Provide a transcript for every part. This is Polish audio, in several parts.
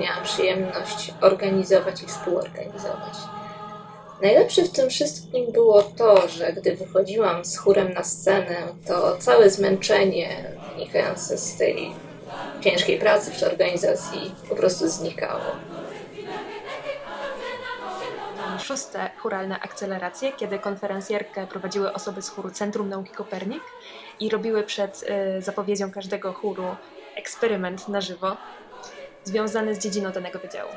miałam przyjemność organizować i współorganizować. Najlepsze w tym wszystkim było to, że gdy wychodziłam z chórem na scenę, to całe zmęczenie wynikające z tej ciężkiej pracy przy organizacji po prostu znikało. Szóste churalne akceleracje, kiedy konferencjerkę prowadziły osoby z chóru Centrum Nauki Kopernik i robiły przed y, zapowiedzią każdego chóru eksperyment na żywo związany z dziedziną danego wydziału.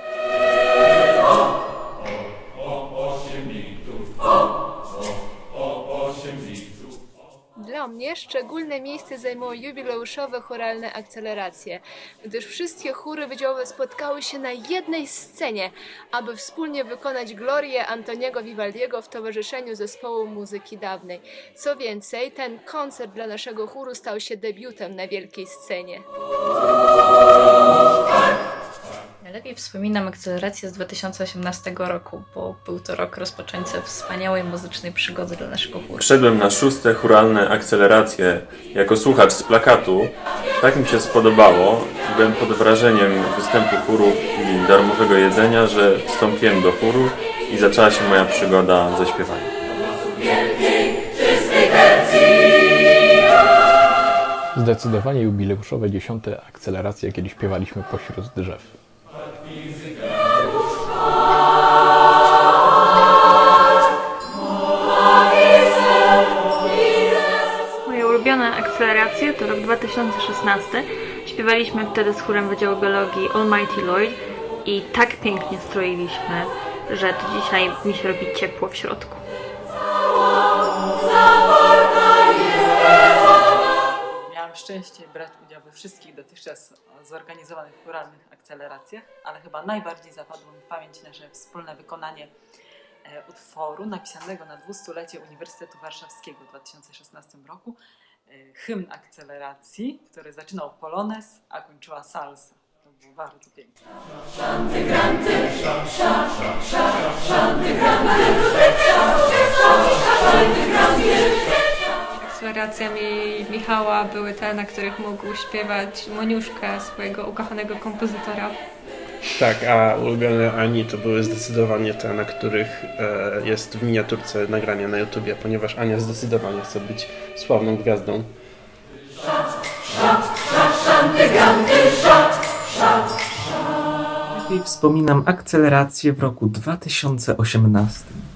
Dla mnie szczególne miejsce zajmują jubileuszowe choralne akceleracje, gdyż wszystkie chóry wydziałowe spotkały się na jednej scenie, aby wspólnie wykonać glorię Antoniego Vivaldiego w towarzyszeniu zespołu muzyki dawnej. Co więcej, ten koncert dla naszego chóru stał się debiutem na wielkiej scenie. Najlepiej wspominam akcelerację z 2018 roku, bo był to rok rozpoczęcia wspaniałej muzycznej przygody dla naszego chóru. Wszedłem na szóste churalne akceleracje jako słuchacz z plakatu. Tak mi się spodobało, byłem pod wrażeniem występu chórów i darmowego jedzenia, że wstąpiłem do chóru i zaczęła się moja przygoda ze śpiewaniem. Zdecydowanie jubileuszowe dziesiąte akceleracje, kiedy śpiewaliśmy pośród drzew. Moje ulubione akceleracje to rok 2016. Śpiewaliśmy wtedy z chórem Wydziału Biologii Almighty Lloyd i tak pięknie stroiliśmy, że do dzisiaj mi się robi ciepło w środku. Szczęście brać udział we wszystkich dotychczas zorganizowanych chóralnych akceleracjach, ale chyba najbardziej zapadło mi w pamięć nasze wspólne wykonanie e, utworu napisanego na dwustulecie Uniwersytetu Warszawskiego w 2016 roku. E, Hymn akceleracji, który zaczynał polones, a kończyła salsa. To było bardzo piękne. Akceleracjami Michała były te, na których mógł śpiewać Moniuszkę, swojego ukochanego kompozytora. Tak, a ulubione Ani to były zdecydowanie te, na których e, jest w miniaturce nagrania na YouTubie, ponieważ Ania zdecydowanie chce być sławną gwiazdą. Lepiej wspominam akcelerację w roku 2018.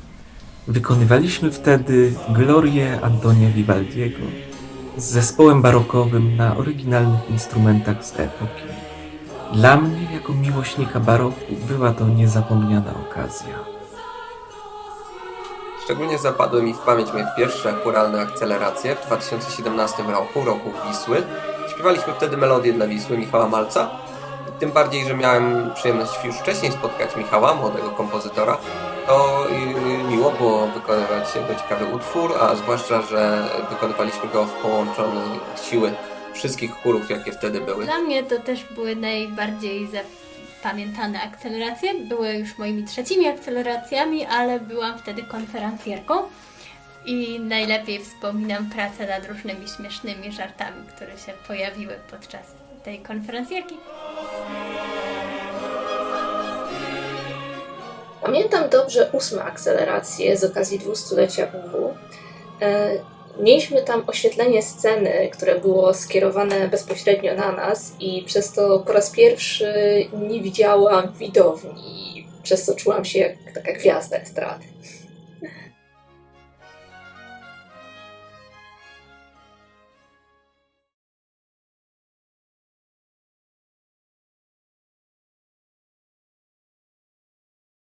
Wykonywaliśmy wtedy Glorię Antonia Vivaldiego z zespołem barokowym na oryginalnych instrumentach z epoki. Dla mnie, jako miłośnika baroku, była to niezapomniana okazja. Szczególnie zapadły mi w pamięć moje pierwsze chóralne akceleracje w 2017 roku, roku Wisły. Śpiewaliśmy wtedy melodię dla Wisły Michała Malca. Tym bardziej, że miałem przyjemność już wcześniej spotkać Michała, młodego kompozytora. To miło było wykonywać jego ciekawy utwór, a zwłaszcza, że wykonywaliśmy go w połączonej siły wszystkich chórów, jakie wtedy były. Dla mnie to też były najbardziej zapamiętane akceleracje. Były już moimi trzecimi akceleracjami, ale byłam wtedy konferencjerką i najlepiej wspominam pracę nad różnymi śmiesznymi żartami, które się pojawiły podczas tej konferencjerki. Pamiętam dobrze ósme akceleracje z okazji dwustulecia UW. E, Mieliśmy tam oświetlenie sceny, które było skierowane bezpośrednio na nas i przez to po raz pierwszy nie widziałam widowni, przez co czułam się jak taka gwiazda estrady.